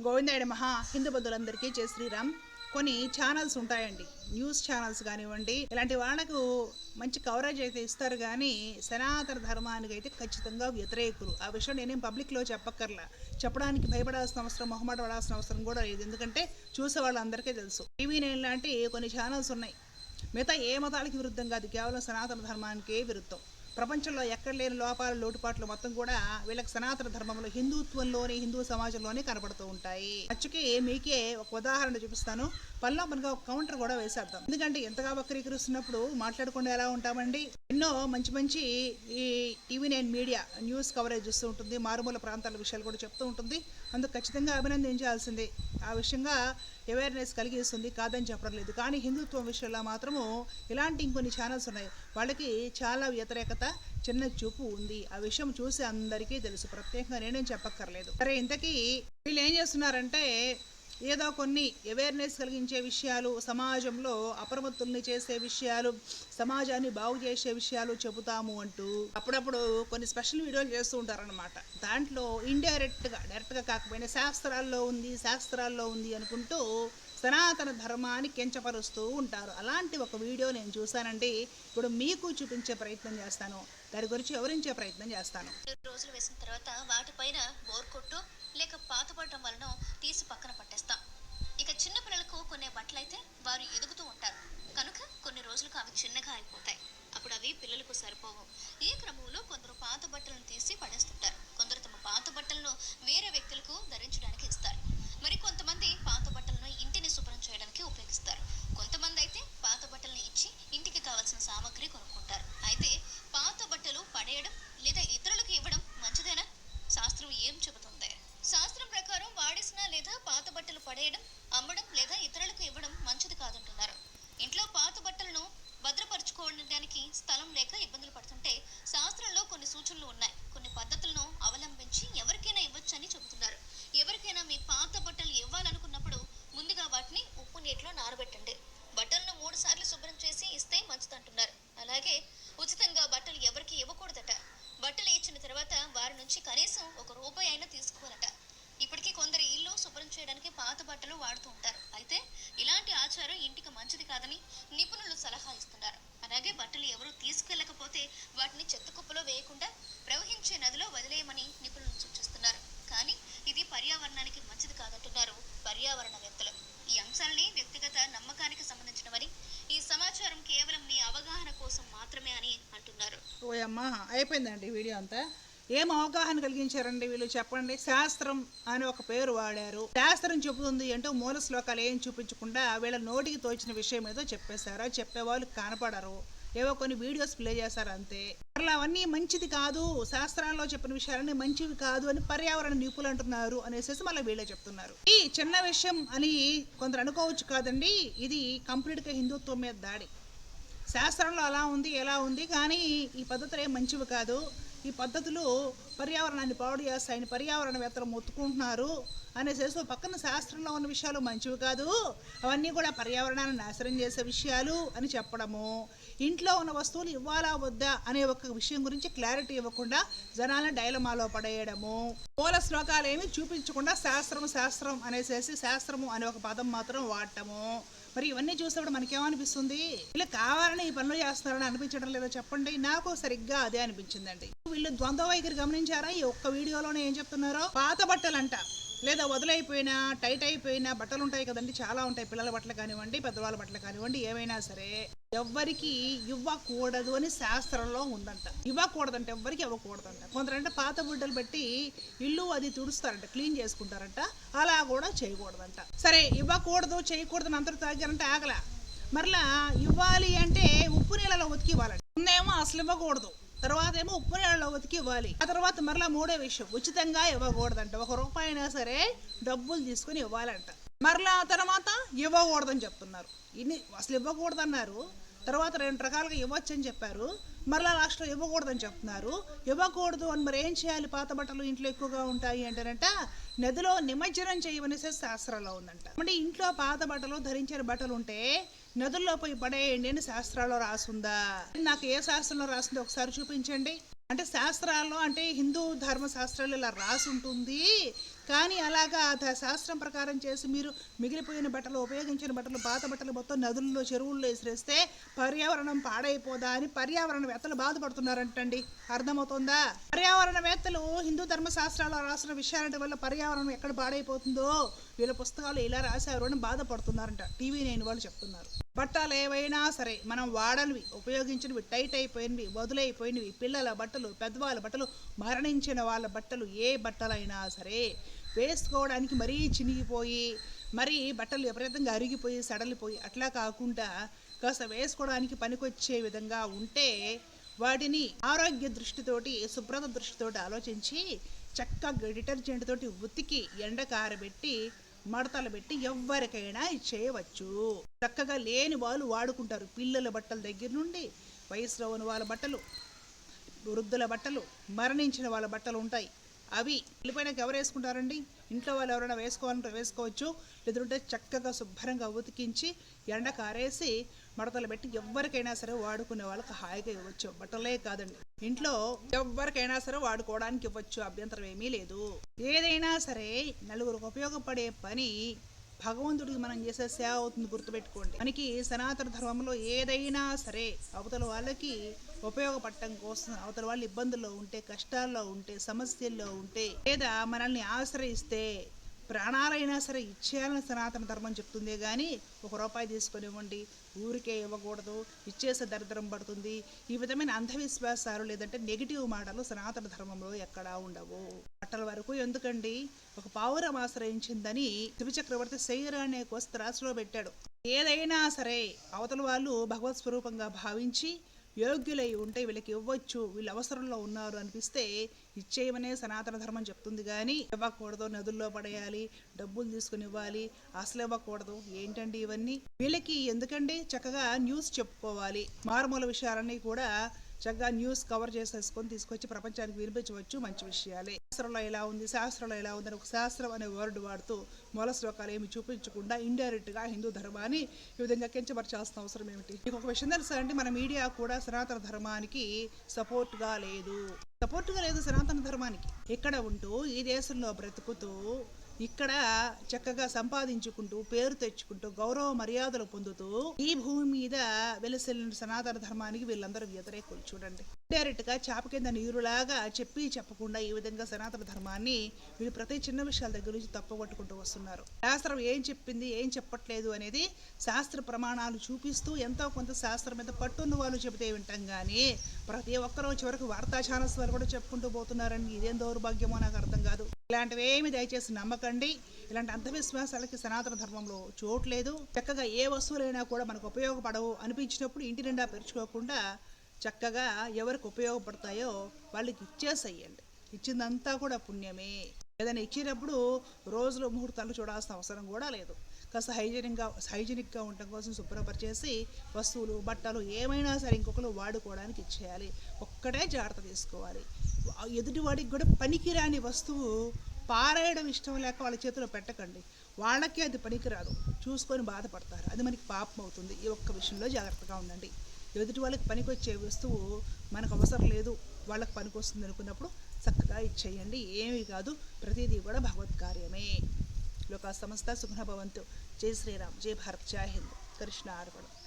గోవిందాయుడు మహా హిందూ బంధువులందరికీ జై శ్రీరామ్. కొన్ని ఛానల్స్ ఉంటాయండి. న్యూస్ ఛానల్స్ కానివ్వండి ఇలాంటి వాళ్ళకు మంచి కవరేజ్ అయితే ఇస్తారు కానీ సనాతన ధర్మానికి అయితే ఖచ్చితంగా వ్యతిరేకులు. ఆ విషయం నేనేం పబ్లిక్లో చెప్పక్కర్లా. చెప్పడానికి భయపడాల్సిన అవసరం మొహమాట పడాల్సిన అవసరం కూడా లేదు. ఎందుకంటే చూసే వాళ్ళందరికీ తెలుసు. టీవీ నేను లాంటి కొన్ని ఛానల్స్ ఉన్నాయి. మిగతా ఏ మతాలకి విరుద్ధం కాదు. కేవలం సనాతన ధర్మానికే విరుద్ధం. ప్రపంచంలో ఎక్కడ లేని లోపాలు లోటుపాట్లు మొత్తం కూడా వీళ్ళకి సనాతన ధర్మంలో హిందుత్వంలోని హిందూ సమాజంలోనే కనబడుతూ ఉంటాయి. అచ్చుకి మీకే ఒక ఉదాహరణ చూపిస్తాను. పనిలో మనగా ఒక కౌంటర్ కూడా వేసేద్దాం. ఎందుకంటే ఎంతగా వక్రీకరిస్తున్నప్పుడు మాట్లాడకుండా ఎలా ఉంటామండి? ఎన్నో మంచి మంచి ఈ TV nine media news coverage ఇస్తూ ఉంటుంది. మారుమూల ప్రాంతాల విషయాలు కూడా చెప్తూ ఉంటుంది. అందుకు ఖచ్చితంగా అభినందించాల్సిందే. ఆ విషయంగా అవేర్నెస్ కలిగిస్తుంది కాదని చెప్పడం లేదు కానీ హిందుత్వం విషయంలో మాత్రము ఇలాంటి ఇంకొన్ని ఛానల్స్ ఉన్నాయి. వాళ్ళకి చాలా వ్యతిరేకత చిన్న చూపు ఉంది. ఆ విషయం చూసి అందరికీ తెలుసు. ప్రత్యేకంగా నేనేం చెప్పక్కర్లేదు. సరే ఇంతకీ వీళ్ళు ఏం చేస్తున్నారంటే ఏదో కొన్ని అవేర్నెస్ కలిగించే విషయాలు సమాజంలో అప్రమత్తుల్ని చేసే విషయాలు సమాజాన్ని బాగు చేసే విషయాలు చెబుతాము అంటూ అప్పుడప్పుడు కొన్ని స్పెషల్ వీడియోలు చేస్తూ ఉంటారనమాట దాంట్లో ఇండైరెక్ట్గా డైరెక్ట్గా కాకపోయినా శాస్త్రాల్లో ఉంది శాస్త్రాల్లో ఉంది అనుకుంటూ సనాతన ధర్మాన్ని కించపరుస్తూ ఉంటారు. అలాంటి ఒక వీడియో నేను చూశానండి. ఇప్పుడు మీకు చూపించే ప్రయత్నం చేస్తాను. దాని గురించి వివరించే ప్రయత్నం చేస్తాను. రోజులు వేసిన తర్వాత వాటిపైన బోర్ కొట్టు లేక పాతపడటం వలన తీసి పక్కన పట్టేస్తాం. ఇక చిన్న పిల్లలకు కొన్ని బట్టలైతే వారు ఎదుగుతూ ఉంటారు. కనుక కొన్ని రోజులకు అవి చిన్నగా అయిపోతాయి. అప్పుడు అవి పిల్లలకు సరిపోవు. ఈ క్రమంలో కొందరు పాత బట్టలను తీసి పడేస్తుంటారు. కొందరు తమ పాత బట్టలను వేరే వ్యక్తులకు ధరించడానికి ఇస్తారు మరి కొంతమంది పాత బట్టలను ఇంటిని శుభ్రం చేయడానికి ఉపయోగిస్తారు కొంతమంది అయితే పాత బట్టలను ఇచ్చి ఇంటికి కావాల్సిన సామాగ్రి కొనుక్కుంటారు అయితే పాత బట్టలు పడేయడం లేదా ఇతరులకు ఇవ్వడం మంచిదేనా శాస్త్రం ఏం చెబుతుంది శాస్త్రం ప్రకారం వాడేసిన లేదా పాత బట్టలు పడేయడం అమ్మడం లేదా ఇతరులకు ఇవ్వడం మంచిది కాదంటున్నారు ఇంట్లో పాత బట్టలను భద్రపరచుకోవడానికి స్థలం లేక ఇబ్బందులు పడుతుంటే శాస్త్రంలో కొన్ని సూచనలు ఉన్నాయి కొన్ని పద్ధతులను అవలంబించి ఎవరికైనా ఇవ్వచ్చని చెబుతున్నారు ఎవరికైనా మీ పాత బట్టలు ఇవ్వాలనుకున్నప్పుడు ముందుగా వాటిని ఉప్పు నీటిలో నానబెట్టండి బట్టలను మూడు సార్లు శుభ్రం చేసి ఇస్తే మంచిదంటున్నారు అలాగే ఉచితంగా బట్టలు ఎవరికి ఇవ్వకూడదట బట్టలు ఇచ్చిన తర్వాత వారి నుంచి కనీసం ఒక రూపాయి అయినా తీసుకోవాలట ఇప్పటికీ కొందరు ఇల్లు శుభ్రం చేయడానికి పాత బట్టలు వాడుతూ ఉంటారు. అయితే ఇలాంటి ఆచారం ఇంటికి మంచిది కాదని నిపుణులు సలహా ఇస్తున్నారు. అలాగే బట్టలు ఎవరు తీసుకెళ్ళకపోతే వాటిని చెత్త కుప్పలో వేయకుండా ప్రవహించే నదిలో వదిలేయమని నిపుణులు సూచిస్తున్నారు. కానీ ఇది పర్యావరణానికి మంచిది కాదంటున్నారు పర్యావరణవేత్తలు. ఈ అంశాలని వ్యక్తిగత నమ్మకానికి సంబంధించినవని ఈ సమాచారం కేవలం మీ అవగాహన కోసం మాత్రమే అని అంటున్నారు. ఓయమ్మా అయిపోయిందండి వీడియో అంతా? ఏం అవగాహన కలిగించారండి వీళ్ళు చెప్పండి? శాస్త్రం అని ఒక పేరు వాడారు. శాస్త్రం చెబుతుంది అంటూ మూల శ్లోకాలు ఏం చూపించకుండా వీళ్ళ నోటికి తోచిన విషయం ఏదో చెప్పేశారో. చెప్పేవాళ్ళు కనపడరు. ఏవో కొన్ని వీడియోస్ ప్లే చేశారు అంతే. అట్లా అవన్నీ మంచిది కాదు. శాస్త్రాల్లో చెప్పిన విషయాలన్నీ మంచివి కాదు అని పర్యావరణ నిపుణులు అంటున్నారు అనేసి మళ్ళీ వీళ్ళే చెప్తున్నారు. ఈ చిన్న విషయం అని కొందరు అనుకోవచ్చు కాదండి. ఇది కంప్లీట్గా హిందుత్వం మీద దాడి. శాస్త్రంలో అలా ఉంది ఎలా ఉంది కానీ ఈ పద్ధతులు ఏం మంచివి కాదు. ఈ పద్ధతులు పర్యావరణాన్ని పాడు చేస్తాయని పర్యావరణవేత్తలు మొత్తుకుంటున్నారు. అనేసేసి పక్కన శాస్త్రంలో ఉన్న విషయాలు మంచివి కాదు. అవన్నీ కూడా పర్యావరణాన్ని నాశనం చేసే విషయాలు అని చెప్పడము. ఇంట్లో ఉన్న వస్తువులు ఇవ్వాలా వద్దా అనే ఒక విషయం గురించి క్లారిటీ ఇవ్వకుండా జనాలను డైలమాలో పడేయడము. మూల శ్లోకాలు ఏమి చూపించకుండా శాస్త్రం శాస్త్రం అనేసేసి శాస్త్రము అనే ఒక పదం మాత్రం వాడటము. మరి ఇవన్నీ చూసినప్పుడు మనకేమనిపిస్తుంది? వీళ్ళు కావాలని ఈ పనులు చేస్తున్నారని అనిపించడం లేదో చెప్పండి. నాకు సరిగ్గా అదే అనిపించిందండి. వీళ్ళు ద్వంద్వ వైఖరి గమనించారా? ఈ ఒక్క వీడియోలోనే ఏం చెప్తున్నారో? పాత బట్టలంట. లేదా వదిలైపోయినా టైట్ అయిపోయిన బట్టలు ఉంటాయి కదండి చాలా ఉంటాయి. పిల్లల బట్టలు కానివ్వండి పెద్దవాళ్ళ బట్టలు కానివ్వండి ఏమైనా సరే ఎవ్వరికి ఇవ్వకూడదు అని శాస్త్రంలో ఉందంట. ఇవ్వకూడదంట ఎవ్వరికి ఇవ్వకూడదంట. కొందరంటే పాత బుడ్డలు పెట్టి ఇల్లు అది తుడుస్తారంట క్లీన్ చేసుకుంటారంట అలా కూడా చేయకూడదంట. సరే ఇవ్వకూడదు చేయకూడదు అందరూ తాగారంటే ఆగల. మరలా ఇవ్వాలి అంటే ఉప్పు నీళ్ళలో ఉతికి ఇవ్వాలంట. ముందేమో అసలు ఇవ్వకూడదు. తర్వాత ఏమో ఉప్పు నీళ్ళలో ఉతికి ఇవ్వాలి. ఆ తర్వాత మరలా మూడో విషయం. ఉచితంగా ఇవ్వకూడదంట. ఒక రూపాయి అయినా సరే డబ్బులు తీసుకుని ఇవ్వాలంట. మరలా ఆ తర్వాత ఇవ్వకూడదని చెప్తున్నారు. ఇన్ని అసలు ఇవ్వకూడదన్నారు. తర్వాత రెండు రకాలుగా ఇవ్వచ్చు అని చెప్పారు. మరలా లాస్ట్లో ఇవ్వకూడదని చెప్తున్నారు. ఇవ్వకూడదు అని మరి ఏం చేయాలి? పాత బట్టలు ఇంట్లో ఎక్కువగా ఉంటాయి అంటేనంట నదిలో నిమజ్జనం చేయమనేసే శాస్త్రంలో ఉందంట. అంటే ఇంట్లో పాత బట్టలు ధరించిన బట్టలు ఉంటే నదుల్లో పోయి పడేయండి అని శాస్త్రాల్లో రాసుందా? నాకు ఏ శాస్త్రంలో రాసిందో ఒకసారి చూపించండి. అంటే శాస్త్రాల్లో అంటే హిందూ ధర్మ శాస్త్రాలు ఇలా రాసి ఉంటుంది కానీ అలాగా ఆ శాస్త్రం ప్రకారం చేసి మీరు మిగిలిపోయిన బట్టలు ఉపయోగించిన బట్టలు పాత బట్టలు మొత్తం నదుల్లో చెరువుల్లో విసిరేస్తే పర్యావరణం పాడైపోదా అని పర్యావరణవేత్తలు బాధపడుతున్నారంటండి. అర్థమవుతుందా? పర్యావరణవేత్తలు హిందూ ధర్మశాస్త్రాలు రాసిన విషయాల వల్ల పర్యావరణం ఎక్కడ పాడైపోతుందో వీళ్ళ పుస్తకాలు ఇలా రాశారు అని బాధపడుతున్నారంట. టీవీ నైన్ వాళ్ళు చెప్తున్నారు. బట్టలు ఏవైనా సరే మనం వాడనివి ఉపయోగించినవి టైట్ అయిపోయినవి వదులైపోయినవి పిల్లల బట్టలు పెద్దవాళ్ళ బట్టలు మరణించిన వాళ్ళ బట్టలు ఏ బట్టలైనా సరే వేసుకోవడానికి మరీ చినిగిపోయి మరీ బట్టలు విపరీతంగా అరిగిపోయి సడలిపోయి అట్లా కాకుండా కాస్త వేసుకోవడానికి పనికొచ్చే విధంగా ఉంటే వాటిని ఆరోగ్య దృష్టితోటి శుభ్రత దృష్టితోటి ఆలోచించి చక్కగా డిటర్జెంట్ తోటి ఉతికి ఎండ కారబెట్టి మడతలు పెట్టి ఎవరికైనా ఇచ్చేయవచ్చు. చక్కగా లేని వాళ్ళు వాడుకుంటారు. పిల్లల బట్టల దగ్గర నుండి వయసులో ఉన్న వాళ్ళ బట్టలు వృద్ధుల బట్టలు మరణించిన వాళ్ళ బట్టలు ఉంటాయి. అవి వెళ్ళిపోయినాక ఎవరు వేసుకుంటారండి? ఇంట్లో వాళ్ళు ఎవరైనా వేసుకోవాలంటే వేసుకోవచ్చు. లేదంటే చక్కగా శుభ్రంగా ఉతికించి ఎండ కారేసి మడతలు పెట్టి ఎవరికైనా సరే వాడుకునే వాళ్ళకి హాయిగా ఇవ్వచ్చు. బట్టలే కాదండి. ఇంట్లో ఎవరికైనా సరే వాడుకోవడానికి ఇవ్వచ్చు. అభ్యంతరం ఏమీ లేదు. ఏదైనా సరే నలుగురికి ఉపయోగపడే పని భగవంతుడికి మనం చేసే సేవ అవుతుంది గుర్తుపెట్టుకోండి. మనకి సనాతన ధర్మంలో ఏదైనా సరే అవతల వాళ్ళకి ఉపయోగపడటం కోసం అవతల వాళ్ళు ఇబ్బందుల్లో ఉంటే కష్టాల్లో ఉంటే సమస్యల్లో ఉంటే లేదా మనల్ని ఆశ్రయిస్తే ప్రాణాలైనా సరే ఇచ్చేయాలని సనాతన ధర్మం చెప్తుందే కానీ ఒక రూపాయి తీసుకొని ఇవ్వండి. ఊరికే ఇవ్వకూడదు ఇచ్చేసే దరిద్రం పడుతుంది. ఈ విధమైన అంధవిశ్వాసాలు లేదంటే నెగిటివ్ మాటలు సనాతన ధర్మంలో ఎక్కడా ఉండవు. బట్టల వరకు ఎందుకండి? ఒక పావురం ఆశ్రయించిందని శివచక్రవర్తి శైర అనే కోస్త పెట్టాడు. ఏదైనా సరే అవతల వాళ్ళు భగవత్ స్వరూపంగా భావించి యోగ్యులై ఉంటే వీళ్ళకి ఇవ్వచ్చు వీళ్ళు అవసరంలో ఉన్నారు అనిపిస్తే ఇచ్చేయమనే సనాతన ధర్మం చెప్తుంది. కానీ ఇవ్వకూడదు నదుల్లో పడేయాలి డబ్బులు తీసుకుని ఇవ్వాలి అసలు ఇవ్వకూడదు. ఏంటండి ఇవన్నీ? వీళ్ళకి ఎందుకండి? చక్కగా న్యూస్ చెప్పుకోవాలి. మారుమూల విషయాలన్నీ కూడా చక్కగా న్యూస్ కవర్ చేసేసుకొని తీసుకొచ్చి ప్రపంచానికి వినిపించవచ్చు. మంచి విషయాలే. శాస్త్రంలో ఎలా ఉంది? శాస్త్రంలో ఎలా ఉంది అని ఒక శాస్త్రం అనే వర్డ్ వాడుతూ మూల శ్లోకాలు ఏమి చూపించకుండా ఇండైరెక్ట్గా హిందూ ధర్మాన్ని ఈ విధంగా కించపరచాల్సిన అవసరం ఏమిటి? మీకు ఒక విషయం తెలుసా అంటే మన మీడియా కూడా సనాతన ధర్మానికి సపోర్ట్గా లేదు. సపోర్ట్గా లేదు సనాతన ధర్మానికి. ఇక్కడ ఉంటూ ఈ దేశంలో బ్రతుకుతూ ఇక్కడ చక్కగా సంపాదించుకుంటూ పేరు తెచ్చుకుంటూ గౌరవ మర్యాదలు పొందుతూ ఈ భూమి మీద వెలసిల్లిన సనాతన ధర్మానికి వీళ్ళందరూ వ్యతిరేకులు. చూడండి. డైరెక్ట్ చేప చాప కింద నీరులాగా చెప్పి చెప్పకుండా ఈ విధంగా సనాతన ధర్మాన్ని వీళ్ళు ప్రతి చిన్న విషయాల దగ్గర నుంచి తప్పగొట్టుకుంటూ వస్తున్నారు. శాస్త్రం ఏం చెప్పింది ఏం చెప్పట్లేదు అనేది శాస్త్ర ప్రమాణాలు చూపిస్తూ ఎంతో కొంత శాస్త్రం మీద పట్టున్న వాళ్ళు చెబితే వింటాం కానీ ప్రతి ఒక్కరూ చివరికి వార్తా ఛానల్స్ వాళ్ళు కూడా చెప్పుకుంటూ పోతున్నారండి. ఇదేం దౌర్భాగ్యమో నాకు అర్థం కాదు. ఇలాంటివి ఏమి దయచేసి నమ్మకండి. ఇలాంటి అంధవిశ్వాసాలకి సనాతన ధర్మంలో చోటు లేదు. చక్కగా ఏ వస్తువులైనా కూడా మనకు ఉపయోగపడవు అనిపించినప్పుడు ఇంటి నిండా పెరుచుకోకుండా చక్కగా ఎవరికి ఉపయోగపడతాయో వాళ్ళకి ఇచ్చేసేయండి. ఇచ్చిందంతా కూడా పుణ్యమే. ఏదైనా ఇచ్చినప్పుడు రోజులో ముహూర్తాలు చూడాల్సిన అవసరం కూడా లేదు. కాస్త హైజీనిక్గా హైజీనిక్గా ఉండటం కోసం శుభ్రపరిచేసి వస్తువులు బట్టలు ఏమైనా సరే ఇంకొకరు వాడుకోవడానికి ఇచ్చేయాలి. ఒక్కటే జాగ్రత్త తీసుకోవాలి. ఎదుటివాడికి కూడా పనికిరాని వస్తువు పారేయడం ఇష్టం లేక వాళ్ళ చేతిలో పెట్టకండి. వాళ్ళకే అది పనికిరాదు. చూసుకొని బాధపడతారు. అది మనకి పాపం అవుతుంది. ఈ ఒక్క విషయంలో జాగ్రత్తగా ఉండండి. ఎదుటి వాళ్ళకి పనికొచ్చే వస్తువు మనకు అవసరం లేదు వాళ్ళకి పనికొస్తుంది అనుకున్నప్పుడు చక్కగా ఇచ్చేయండి. ఏమీ కాదు ప్రతిదీ కూడా భగవత్ కార్యమే లోక సమస్త భవంతు. జై శ్రీరామ్. జై భారత్. జై హింద్. కృష్ణ అర్పణ